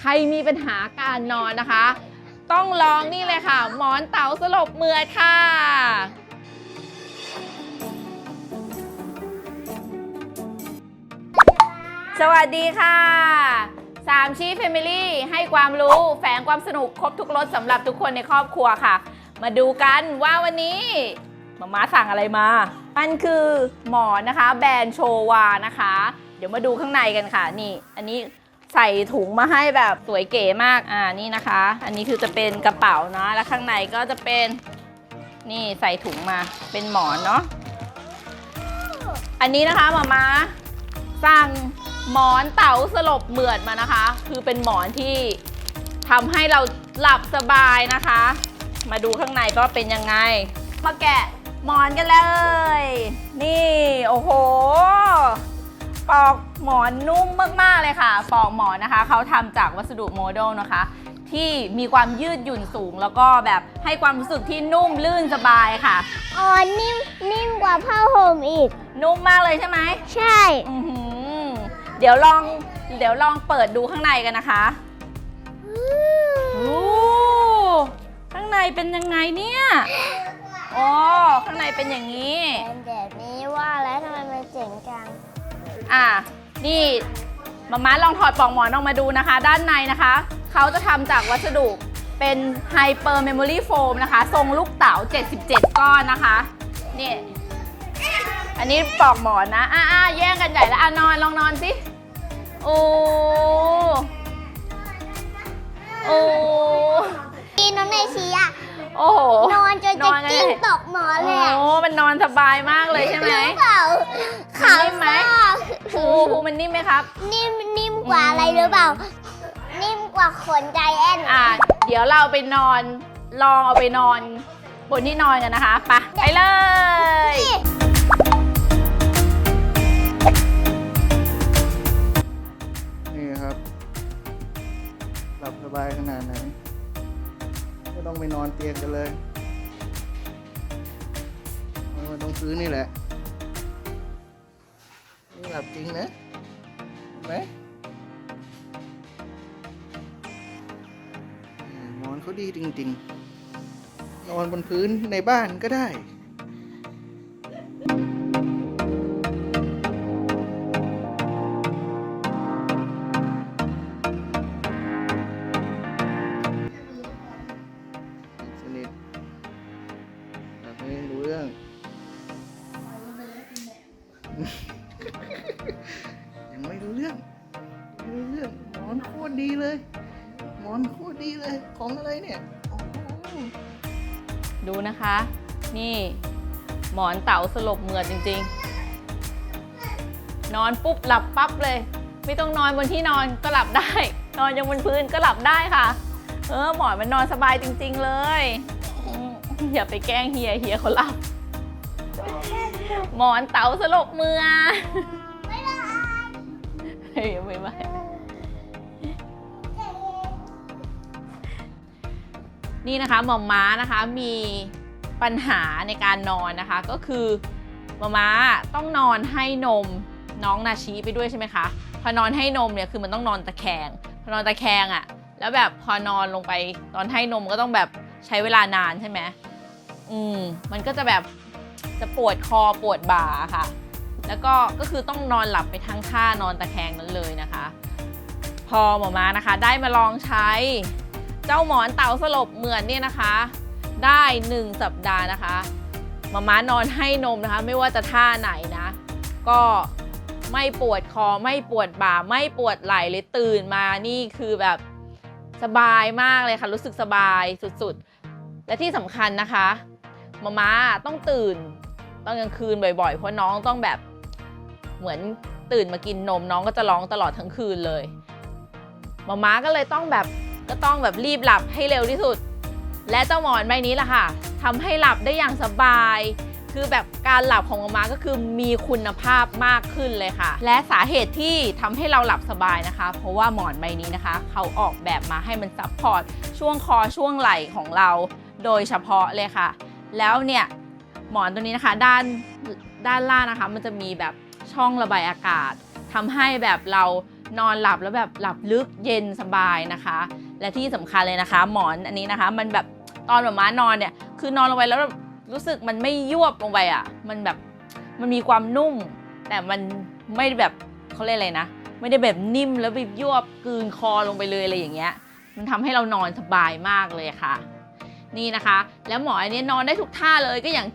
ใครมีปัญหาการนอนนะคะ ต้องลองนี่เลยค่ะ หมอนเต๋าสลบเมือดค่ะสวัสดีค่ะ สามชีแฟมิลี่ให้ความรู้แฝงความสนุกครบทุกรสสำหรับทุกคนในครอบครัวค่ะ มาดูกันว่าวันนี้มาม่าสั่งอะไรมา มันคือหมอนนะคะ แบรนด์โชวานะคะ เดี๋ยวมาดูข้างในกันค่ะ นี่ อันนี้ ใส่ถุงมาให้แบบสวยเก๋มากอ่านี่นะคะ อันนี้คือจะเป็นกระเป๋าเนาะแล้วข้างในก็จะเป็นนี่ใส่ถุงมาเป็นหมอนเนาะอันนี้นะคะมามาสั่งหมอนเต๋าสลบเหมือดมานะคะ คือเป็นหมอนที่ทำให้เราหลับสบายนะคะ มาดูข้างในก็เป็นยังไง มาแกะหมอนกันเลย นี่โอ้โห ปอก หมอนนุ่มมากๆเลยค่ะปอกหมอนนะคะ เขาทำจากวัสดุโมเดลนะคะ ที่มีความยืดหยุ่นสูง แล้วก็แบบให้ความรู้สึกที่นุ่มลื่นสบายค่ะ อ๋อ นิ่ม นิ่มกว่าผ้าห่มอีก นุ่มมากเลยใช่ไหมใช่ อื้อหือเดี๋ยวลอง เดี๋ยวลองเปิดดูข้างในกันนะคะโอ้ข้างในเป็นยังไงเนี่ยอ๋อข้างในเป็นอย่างนี้ เป็นแบบนี้ว่าแล้วทำไมมันเจ๋งจัง อะ นี่มาม่าลองถอดปลอกหมอนออกมาดูนะคะ ด้านในนะคะ เขาจะทำจากวัสดุเป็น Hyper Memory Foam นะคะ ทรงลูกเต๋า 77 ก้อนนะคะนี่อันนี้ปลอกหมอนนะอ่าแย่งกันใหญ่แล้วอะนอนลองนอนสิโอ้โอ้ทีน้องในชีอะโอ้โหนอนจนนจะอนไงกิ้งตกหมอนเลยอะโอ้มันนอนสบายมากเลยใช่ไหมรู้เปล่ามันขานิ่มไหม ซอกโอ้โหมันนิ่มไหมครับ นิ่มนิ่มกว่าอะไรหรือเปล่า นิ่มกว่าขนใจแอนอะเดี๋ยวเราไปนอนลองเอาไปนอน บนที่นอนกันนะคะไปะไปเลย นี่นี่ครับ หลับสบายขนาดไหนก็ต้องไปนอนเตียงกันเลยเอามันต้องซื้อนี่แหละ ดับจริงนะไหมนอนเขาดีจริง ๆ นอนบนพื้นในบ้านก็ได้ เรื่องหมอนโคตรดีเลย หมอนโคตรดีเลย ของอะไรเนี่ยโอ้โหดูนะคะ นี่ หมอนเต๋าสลบเหมือดจริง ๆ นอนปุ๊บหลับปั๊บเลย ไม่ต้องนอนบนที่นอนก็หลับได้ นอนยังบนพื้นก็หลับได้ค่ะ เออหมอนมันนอนสบายจริง ๆ เลยอืมอย่าไปแกล้งเฮียเฮียเขาหลับ หมอนเต๋าสลบเมือเฮ้ยไม่ไม่ นี่นะคะหมอมม้านะคะมีปัญหาในการนอนนะคะ ก็คือหมอม้าต้องนอนให้นมน้องนาชีไปด้วยใช่ไหมคะพอนอนให้นมเนี่ยคือมันต้องนอนตะแคงพอนอนตะแคงอะ่ะแล้วแบบพอนอนลงไปตอนให้นมก็ต้องแบบใช้เวลานานใช่ไหมอืมมันก็จะแบบจะปวดคอปวดบ่าค่ะ แล้วก็ก็คือต้องนอนหลับไปทั้งท่านอนตะแคงนั้นเลยนะคะ พอหมอมานะคะ ได้มาลองใช้ เจ้าหมอนเต่าสลบเหมือนเนี่ยนะคะ ได้ 1 สัปดาห์นะคะมาม้านอนให้นมนะคะ ไม่ว่าจะท่าไหนนะ ก็ไม่ปวดคอไม่ปวดบ่า ไม่ปวดไหล่เลยตื่นมานี่คือแบบสบายมากเลยค่ะ รู้สึกสบายสุดๆ และที่สำคัญนะคะมาม้าต้องตื่นตอนกลางคืนบ่อยๆ เพราะน้องต้องแบบเหมือนตื่นมากินนมน้องก็จะร้องตลอดทั้งคืนเลยมาม้าก็เลยต้องแบบ ก็ต้องแบบรีบหลับให้เร็วที่สุด และเจ้าหมอนใบนี้ล่ะค่ะทำให้หลับได้อย่างสบาย คือแบบการหลับของมามาก็คือมีคุณภาพมากขึ้นเลยค่ะ และสาเหตุที่ทำให้เราหลับสบายนะคะ เพราะว่าหมอนใบนี้นะคะ เขาออกแบบมาให้มันซับพอร์ตช่วงคอช่วงไหล่ของเราโดยเฉพาะเลยค่ะ แล้วเนี่ยหมอนตัวนี้นะคะด้านด้านล่างนะคะ มันจะมีแบบช่องระบายอากาศทำให้แบบเรานอนหลับแล้วแบบหลับลึกเย็นสบายนะคะ และที่สำคัญเลยนะคะ หมอนอันนี้นะคะ มันแบบตอนหมามานอนเนี่ย คือนอนลงไปแล้วรู้สึกมันไม่ยวบลงไปอะ่ะ มันแบบมันมีความนุ่ม แต่มันไม่แบบเขาเรียกอะไรนะ ไม่ได้แบบนิ่มแล้วแบบยวบกืนคอลงไปเลยอะไรอย่างเงี้ย มันทำให้เรานอนสบายมากเลยค่ะ นี่นะคะ แล้วหมออันนี้นอนได้ทุกท่าเลยก็อย่าง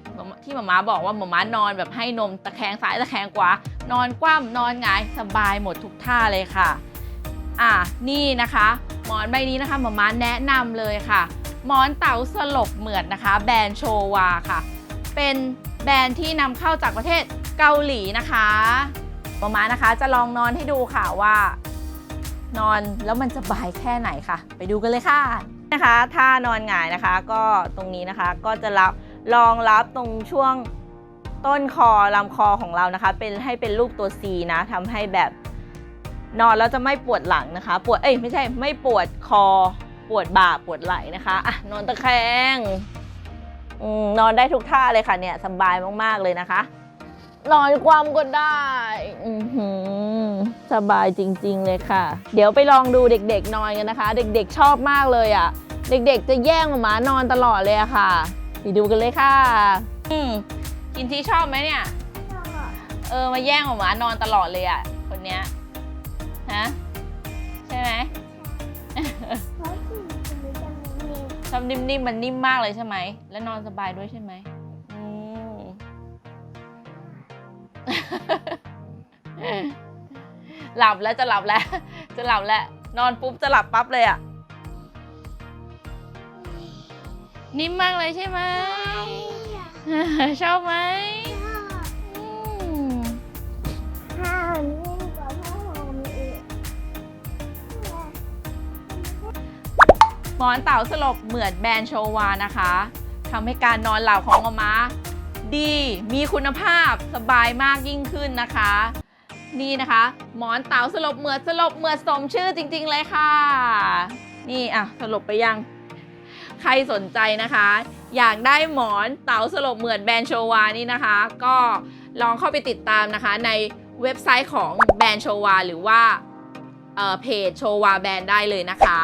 ที่หมาม้าบอกว่าหมาม้านอนแบบให้นมตะแคงซ้ายตะแคงขวานอนคว่ำนอนหงายสบายหมดทุกท่าเลยค่ะ อะนี่นะคะ หมอนใบนี้นะคะหมาม้าแนะนำเลยค่ะ หมอนเต๋าสลบเหมือดนะคะ แบรนด์โชวาค่ะ เป็นแบรนด์ที่นำเข้าจากประเทศเกาหลีนะคะหมาม้านะคะจะลองนอนให้ดูค่ะว่า นอนแล้วมันสบายแค่ไหนค่ะ ไปดูกันเลยค่ะนะคะถ้านอนหงายนะคะก็ตรงนี้นะคะก็จะรับรองรับตรงช่วงต้นคอลำคอของเรานะคะ เป็นให้เป็นรูปตัว C นะทำให้แบบ นอนแล้วจะไม่ปวดหลังนะคะ ปวดเอ้ยไม่ใช่ไม่ปวดคอ ปวดบ่าปวดไหล่นะคะอะนอนตะแคงอนอนได้ทุกท่าเลยค่ะเนี่ยสบายมากๆเลยนะคะ นอนความก็ได้อืสบายจริง ๆ เลยค่ะ เดี๋ยวไปลองดูเด็ก ๆ นอนกันนะคะ เด็กๆชอบมากเลยอะ่ะ เด็กๆ จะแย่งหมานอนตลอดเลยอะค่ะไปดูกันเลยค่ะอืมกินที่ชอบไหมเนี่ยเออมาแย่งหมามานอนตลอดเลยอะ่ะคนเนี้ย ฮะใช่ไหมเพราะที่มันจะมีชอบนิ่มๆมันนิ่มมากเลยใช่ไหม และนอนสบายด้วยใช่ไหมอืม หลับแล้วจะหลับแล้ว จะหลับแล้ว นอนปุ๊บจะหลับปั๊บเลยอะ นิ่มมากเลยใช่ไหม ชอบไหม หมอนเต่าสลบเหมือนแบรนด์โชวานะคะทำให้การนอนหลับของมามาดี มีคุณภาพสบายมากยิ่งขึ้นนะคะ นี่นะคะ หมอนเต่าสลบเหมือดสลบเหมือดสมชื่อจริง ๆ เลยค่ะ นี่อะสลบไปยัง ใครสนใจนะคะ อยากได้หมอนเต๋าสลบเหมือนแบรนด์โชวานี่นะคะ ก็ลองเข้าไปติดตามนะคะในเว็บไซต์ของแบรนด์โชวาหรือว่าเอ่อเพจโชวาแบรนด์ได้เลยนะคะ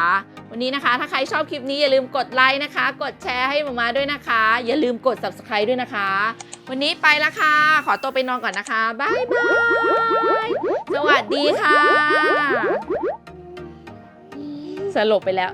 วันนี้นะคะ ถ้าใครชอบคลิปนี้อย่าลืมกดไลค์นะคะ กดแชร์ให้หมามาด้วยนะคะ อย่าลืมกด subscribe ด้วยนะคะ วันนี้ไปละค่ะ ขอตัวไปนอนก่อนนะคะบายบายสวัสดีค่ะ สลบไปแล้ว